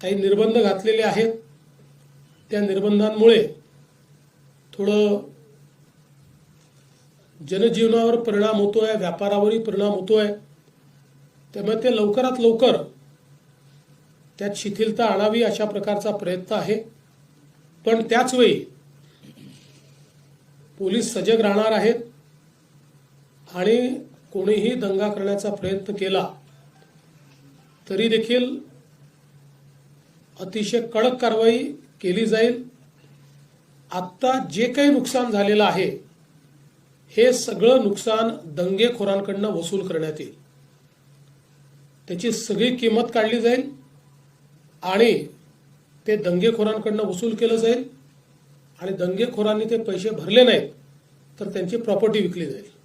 काही निर्बंध घातलेले आहेत. त्या निर्बंधांमुळे थोडं जनजीवनावर परिणाम होतो आहे व्यापारावरही परिणाम होतो आहे त्यामुळे ते लवकरात लवकर त्यात शिथिलता आणावी अशा प्रकारचा प्रयत्न आहे. पण त्याचवेळी पोलीस सजग राहणार आहेत आणि कोणीही दंगा करण्याचा प्रयत्न केला तरी देखील अतिशय कडक कारवाई केली जाईल. आत्ता जे काही नुकसान झालेलं आहे हे सगळं नुकसान दंगेखोरांकडनं वसूल करण्यात येईल. त्याची सगळी किंमत काढली जाईल आणि ते दंगेखोरांकडनं वसूल केलं जाईल. आणि दंगेखोरांनी ते पैसे भरले नाहीत तर त्यांची प्रॉपर्टी विकली जाईल.